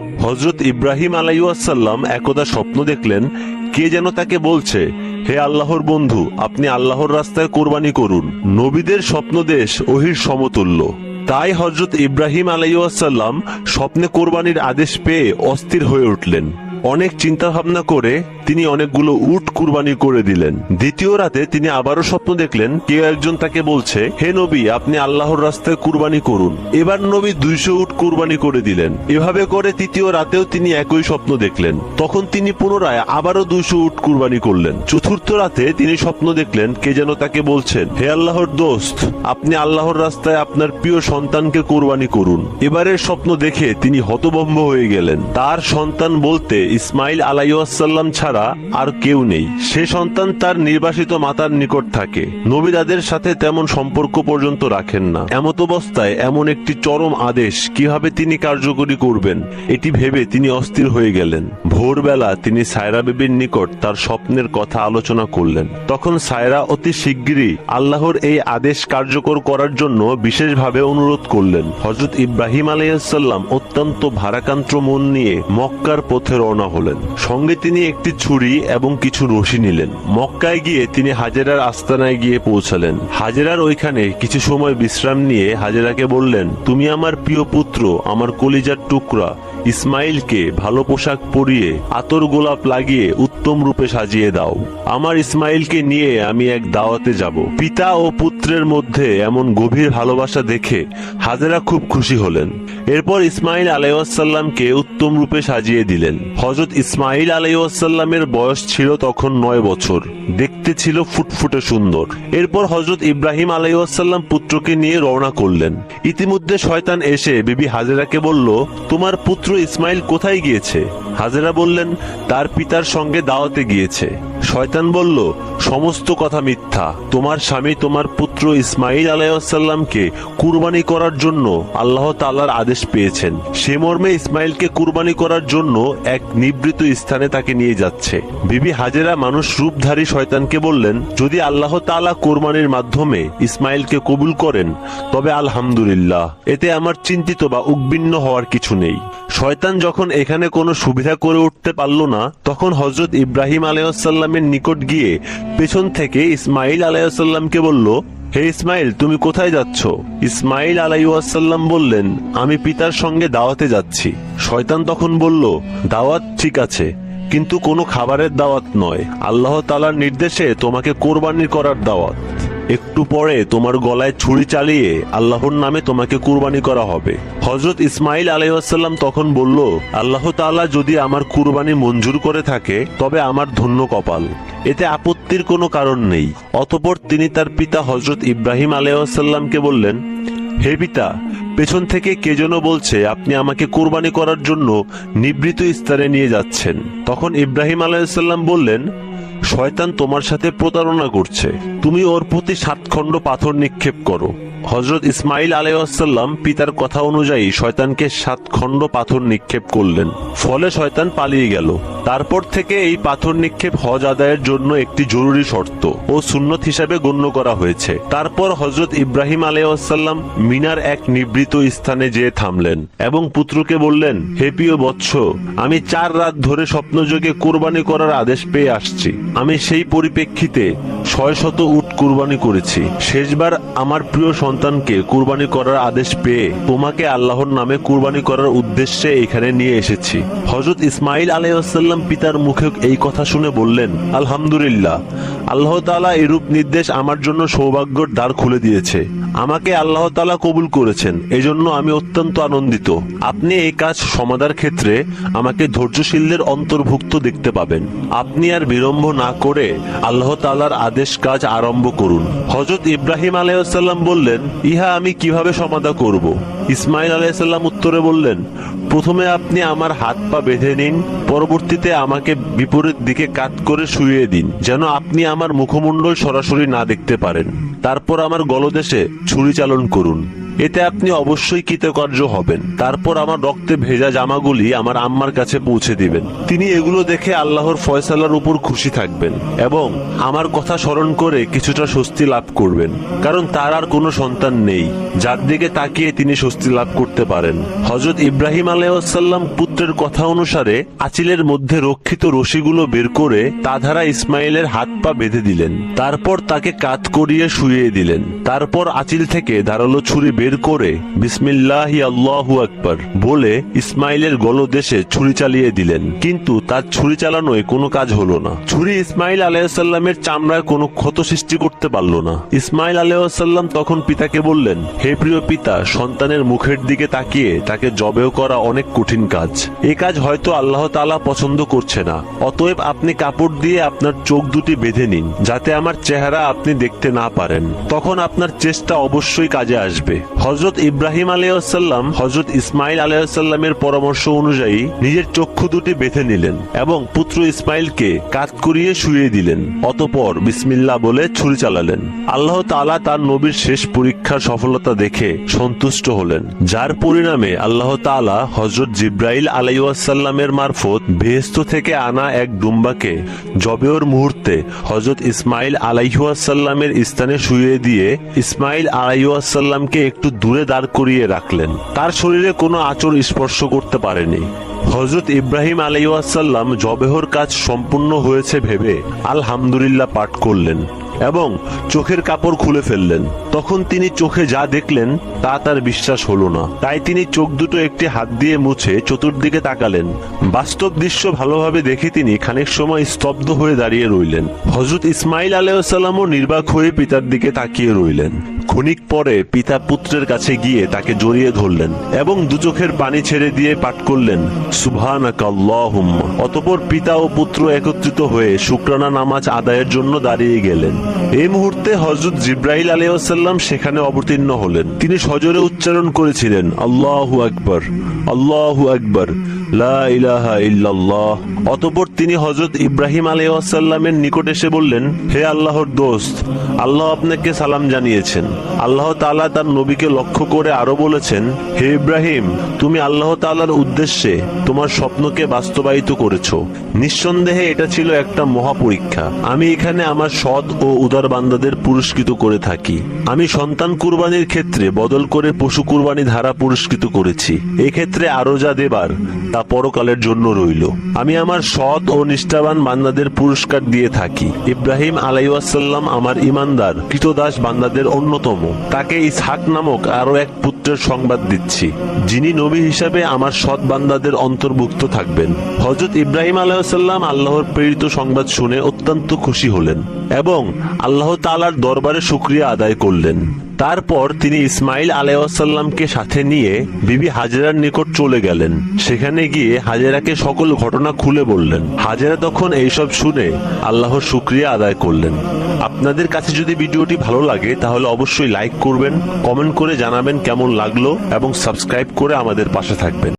হজরত ইব্রাহিম আলাইসাল্লাম একদা স্বপ্ন দেখলেন, কে যেন তাকে বলছে, হে আল্লাহর বন্ধু, আপনি আল্লাহর রাস্তায় কোরবানি করুন। নবীদের স্বপ্নদেশ ওহির সমতুল্য। তাই হজরত ইব্রাহিম আলাইসাল্লাম স্বপ্নে কোরবানির আদেশ পেয়ে অস্থির হয়ে উঠলেন। অনেক চিন্তা ভাবনা করে তিনি অনেকগুলো উট কুরবানি করে দিলেন। দ্বিতীয় রাতে তিনি আবারও স্বপ্ন দেখলেন, কেউ একজন তাকে বলছে, হে নবী, আপনি আল্লাহর রাস্তায় কুরবানি করুন। এবার নবী দুইশো উট কুরবানি করে দিলেন। এভাবে করে তৃতীয় রাতেও তিনি একই স্বপ্ন দেখলেন। তখন তিনি পুনরায় আবারও দুইশো উট কুরবানি করলেন। চতুর্থ রাতে তিনি স্বপ্ন দেখলেন, কে যেন তাকে বলছেন, হে আল্লাহর দোস্ত, আপনি আল্লাহর রাস্তায় আপনার প্রিয় সন্তানকে কোরবানি করুন। এবারের স্বপ্ন দেখে তিনি হতভম্ব হয়ে গেলেন। তার সন্তান বলতে ইসমাইল আলাইসাল্লাম ছাড়া আর কেউ নেই। সে সন্তান তার নির্বাসিত মাতার নিকট থাকে। নবী তাদের সাথে তেমন সম্পর্ক পর্যন্ত রাখেন না। এমত অবস্থায় এমন একটি চরম আদেশ কীভাবে তিনি কার্যকরী করবেন, এটি ভেবে তিনি অস্থির হয়ে গেলেন। ভোরবেলা তিনি সায়রা বিবির নিকট তার স্বপ্নের কথা আলোচনা করলেন। তখন সায়রা অতি শিগগিরই আল্লাহর এই আদেশ কার্যকর করার জন্য বিশেষভাবে অনুরোধ করলেন। হজরত ইব্রাহিম আলাইসাল্লাম অত্যন্ত ভারাকান্ত্র মন নিয়ে মক্কার পথে রওনা হলেন। সঙ্গে তিনি একটি ছুরি এবং কিছু রশি নিলেন। মক্কায় গিয়ে তিনি হাজেরার আস্তানায় গিয়ে পৌঁছালেন। হাজেরার ওইখানে কিছু সময় বিশ্রাম নিয়ে হাজেরাকে বললেন, তুমি আমার প্রিয় পুত্র, আমার কলিজার টুকরা ইসমাইলকে ভালো পোশাক পরিয়ে আতর গোলাপ লাগিয়ে উত্তম রূপে সাজিয়ে দাও। আমার ইসমাইলকে নিয়ে আমি এক দাওয়াতে যাব। পিতা ও পুত্রের মধ্যে এমন গভীর ভালোবাসা দেখে হাজেরা খুব খুশি হলেন। এরপর ইসমাইল আলাইসাল্লামকে উত্তম রূপে সাজিয়ে দিলেন। হজরত ইসমাইল আলাইসাল্লামের বয়স ছিল তখন নয় বছর। দেখতে ছিল ফুটফুটে সুন্দর। এরপর হজরত ইব্রাহিম আলাইসাল্লাম পুত্রকে নিয়ে রওনা করলেন। ইতিমধ্যে শয়তান এসে বিবি হাজেরাকে বলল, তোমার পুত্র ইসমাইল কোথায় গিয়েছে? হাজেরা বললেন, তার পিতার সঙ্গে দাওয়াতে গিয়েছে। শয়তান বলল, সমস্ত কথা মিথ্যা। তোমার স্বামী তোমার পুত্র ইসমাইল আলাইসাল্লামকে কুরবানি করার জন্য আল্লাহ তালার আদেশ পেয়েছেন। সে মর্মে ইসমাইলকে কুরবানি করার জন্য এক নিবৃত স্থানে তাকে নিয়ে যাচ্ছে। বিবি হাজেরা মানুষ রূপধারী শয়তানকে বললেন, যদি আল্লাহ তালা কোরবানির মাধ্যমে ইসমাইলকে কবুল করেন, তবে আলহামদুলিল্লাহ, এতে আমার চিন্তিত বা উদ্বিন্ন হওয়ার কিছু নেই। শয়তান যখন এখানে কোনো সুবিধা করে উঠতে পারল না, তখন হজরত ইব্রাহিম আলাইসাল্লামের নিকট গিয়ে পেছন থেকে ইসমাইল আলাইসাল্লামকে বলল, হে ইসমাইল তুমি কোথায় যাচ্ছ? ইসমাইল আলাইসাল্লাম বললেন, আমি পিতার সঙ্গে দাওয়াতে যাচ্ছি। শয়তান তখন বলল, দাওয়াত ঠিক আছে, কিন্তু কোনো খাবারের দাওয়াত নয়। আল্লাহ তালার নির্দেশে তোমাকে কোরবানি করার দাওয়াত। একটু পরে তোমার গলায় ছুরি চালিয়ে আল্লাহর নামে তোমাকে কুরবানি করা হবে। হজরত ইসমাইল আলাইসাল্লাম তখন বলল, আল্লাহ তাআলা যদি আমার কুরবানি মঞ্জুর করে থাকে, তবে আমার ধন্য কপাল। এতে আপত্তির কোনো কারণ নেই। অতপর তিনি তার পিতা হজরত ইব্রাহিম আলাইসাল্লামকে বললেন, হে পিতা, পেছন থেকে কে যেন বলছে, আপনি আমাকে কোরবানি করার জন্য নিবৃত স্তরে নিয়ে যাচ্ছেন। তখন ইব্রাহিম আলাইসাল্লাম বললেন, শয়তান তোমার সাথে প্রতারণা করছে। তুমি ওর প্রতি সাতখণ্ড পাথর নিক্ষেপ করো। হজরত ইসমাইল আলাইসাল্লাম পিতার কথা অনুযায়ী শয়তানকে সাত খণ্ড পাথর নিক্ষেপ করলেন। ফলে শয়তান পালিয়ে গেল। তারপর থেকে এই পাথর নিক্ষেপ হজ আদায়ের জন্য একটি জরুরি শর্ত ও সুন্নত হিসাবে গণ্য করা হয়েছে। তারপর হজরত ইব্রাহিম আলাইসাল্লাম মিনার এক নিবৃত স্থানে যেয়ে থামলেন এবং পুত্রকে বললেন, হে প্রিয় বৎস, আমি চার রাত ধরে স্বপ্নযোগে কোরবানি করার আদেশ পেয়ে আসছি। আমি সেই পরিপ্রেক্ষিতে ছয় শত উট কুরবানি করেছি। শেষবার আমার প্রিয় সন্তানকে কুরবানি করার আদেশ পেয়ে তোমাকে আল্লাহর নামে কুরবানি করার উদ্দেশ্যে এখানে নিয়ে এসেছি। হজরত ইসমাইল আলাইসাল্লাম পিতার মুখে এই কথা শুনে বললেন, আলহামদুলিল্লাহ, আল্লাহ তালা এরূপ নির্দেশ আমার জন্য সৌভাগ্যর দ্বার খুলে দিয়েছে। আমাকে আল্লাহ তাআলা কবুল করেছেন, এজন্য আমি অত্যন্ত আনন্দিত। আপনি এই কাজ সমাধার ক্ষেত্রে আমাকে ধৈর্যশীলদের অন্তর্ভুক্ত দেখতে পাবেন। আপনি আর বিলম্ব না করে আল্লাহ তাআলার আদেশ কাজ আরম্ভ করুন। হজরত ইব্রাহিম আলাইসাল্লাম বললেন, ইহা আমি কীভাবে সমাধা করব? ইসমাইল আলাইসাল্লাম উত্তরে বললেন, প্রথমে আপনি আমার হাত পা বেঁধে নিন, পরবর্তীতে আমাকে বিপরীত দিকে কাত করে শুয়ে দিন, যেন আপনি আমার মুখমণ্ডল সরাসরি না দেখতে পারেন। তারপর আমার গলদেশে ছুরি চালন করুন। এতে আপনি অবশ্যই কৃতকার্য হবেন। তারপর আমার রক্তে ভেজা জামাগুলি আমার আম্মার কাছে পৌঁছে দিবেন। তিনি এগুলো দেখে আল্লাহর ফয়সালার উপর খুশি থাকবেন এবং আমার কথা স্মরণ করে কিছুটা স্বস্তি লাভ করবেন। কারণ তার আর কোনো সন্তান নেই। যার দিকে তাকিয়ে তিনি স্বস্তি লাভ করতে পারেন। হজরত ইব্রাহিম আলাইসাল্লাম পুত্রের কথা অনুসারে আচিলের মধ্যে রক্ষিত রশিগুলো বের করে তা ধারা ইসমাইলের হাত পা বেঁধে দিলেন। তারপর তাকে কাত করিয়ে শুইয়ে দিলেন। তারপর আচিল থেকে ধারালো ছুরি বের করে বিসমিল্লাহি আল্লাহু আকবার বলে ইসমাইলের গলদেশে ছুরি চালিয়ে দিলেন। কিন্তু তার ছুরি চালানোয় কোনো কাজ হলো না। ছুরি ইসমাইল আলাইসাল্লামের চামড়ায় কোনো ক্ষত সৃষ্টি করতে পারল না। ইসমাইল আলাইসাল্লাম তখন পিতাকে বললেন, হে প্রিয় পিতা, সন্তানের মুখের দিকে তাকিয়ে তাকে জবেও করা অনেক কঠিন কাজ। এই কাজ হয়তো আল্লাহ তাআলা পছন্দ করছে না। অতএব আপনি কাপড় দিয়ে আপনার চোখ দুটি বেঁধে নিন, যাতে আমার চেহারা আপনি দেখতে না পারেন। তখন আপনার চেষ্টা অবশ্যই কাজে আসবে। হজরত ইব্রাহিম আলাইসাল্লাম হজরত ইসমাইল আলাইসাল্লামের পরামর্শ অনুযায়ী নিজের চক্ষু দুটি বেঁধে নিলেন এবং পুত্র ইসমাইলকে কাত করিয়ে শুয়ে দিলেন। অতপর বিসমিল্লাহ বলে ছুরি চালালেন। আল্লাহ তাআলা তার নবীর শেষ পরীক্ষার সফলতা দেখে সন্তুষ্ট হলেন, যার পরিণামে আল্লাহ তাআলা হজরত জিব্রাইল আলাইসাল্লামের মারফত বেহেস্ত থেকে আনা এক দুম্বাকে জবেওর মুহূর্তে হজরত ইসমাইল আলাইহাসাল্লামের স্থানে শুয়ে দিয়ে ইসমাইল আলাইহাসাল্লামকে একটু দূরে দাঁড় করিয়ে রাখলেন। তার শরীরে কোনো আচর স্পর্শ করতে পারেনি। হজরত ইব্রাহিম আলাইসাল্লাম জবেহর কাজ সম্পূর্ণ হয়েছে ভেবে আলহামদুলিল্লাহ পাঠ করলেন। এবং চোখের কাপড় খুলে ফেললেন। তখন তিনি চোখে যা দেখলেন, তা তার বিশ্বাস হলো না। তাই তিনি চোখ দুটো একটি হাত দিয়ে মুছে চতুর্দিকে তাকালেন। বাস্তব দৃশ্য ভালোভাবে দেখে তিনি খানিক সময় স্তব্ধ হয়ে দাঁড়িয়ে রইলেন। হজরত ইসমাইল আলাইসাল্লামও নির্বাক হয়ে পিতার দিকে তাকিয়ে রইলেন। ক্ষণিক পরে পিতা পুত্রের কাছে গিয়ে তাকে জড়িয়ে ধরলেন এবং দু চোখের পানি ছেড়ে দিয়ে পাঠ করলেন সুবহানাকাল্লাহুম্মা অতপর পিতা ও পুত্র একত্রিত হয়ে শুক্রানা নামাজ আদায়ের জন্য দাঁড়িয়ে গেলেন। এই মুহূর্তে হজরত জিব্রাহিল আলিয়াসাল্লাম সেখানে অবতীর্ণ হলেন। তিনি সজরে উচ্চারণ করেছিলেন, আল্লাহু আকবর, আল্লাহু আকবার। অতপর তিনি হজরত ইব্রাহিম আলাইসাল্লামের নিকট এসে বললেন, হে আল্লাহর দোস্ত, আল্লাহ আপনাকে সালাম জানিয়েছেন। আল্লাহ তাআলা তার নবীকে লক্ষ্য করে আরও বলেছেন, হে ইব্রাহিম, তুমি আল্লাহ তাআলার উদ্দেশ্যে তোমার স্বপ্নকে বাস্তবায়িত করেছ। নিঃসন্দেহে এটা ছিল একটা মহা পরীক্ষা আমি এখানে আমার সৎ ও উদার বান্দাদের পুরস্কৃত করে থাকি। আমি সন্তান কুরবানির ক্ষেত্রে বদল করে পশু কুরবানি ধারা পুরস্কৃত করেছি। এক্ষেত্রে আরও যা দেবার, তা পরকালের জন্য রইল। আমি আমার সৎ ও নিষ্ঠাবান বান্দাদের পুরস্কার দিয়ে থাকি। ইব্রাহিম আলাইসাল্লাম আমার ইমানদার কৃতদাস বান্দাদের অন্যতম। তাকে ইসহাক নামক আরও এক পুত্রের সংবাদ দিচ্ছি। যিনি নবী হিসাবে আমার সৎ বান্দাদের অন্তর্ভুক্ত থাকবেন। হজরত ইব্রাহিম আলাইসাল্লাম আল্লাহর প্রেরিত সংবাদ শুনে অত্যন্ত খুশি হলেন। এবং আল্লাহ তালার দরবারে শুক্রিয়া আদায় করলেন। তারপর তিনি ইসমাইল আলাইসাল্লামকে সাথে নিয়ে বিবি হাজেরার নিকট চলে গেলেন। সেখানে গিয়ে হাজেরাকে সকল ঘটনা খুলে বললেন। হাজেরা তখন এইসব শুনে আল্লাহর শুক্রিয়া আদায় করলেন। আপনাদের কাছে যদি ভিডিওটি ভালো লাগে, তাহলে অবশ্যই লাইক করবেন, কমেন্ট করে জানাবেন কেমন লাগল, এবং সাবস্ক্রাইব করে আমাদের পাশে থাকবেন।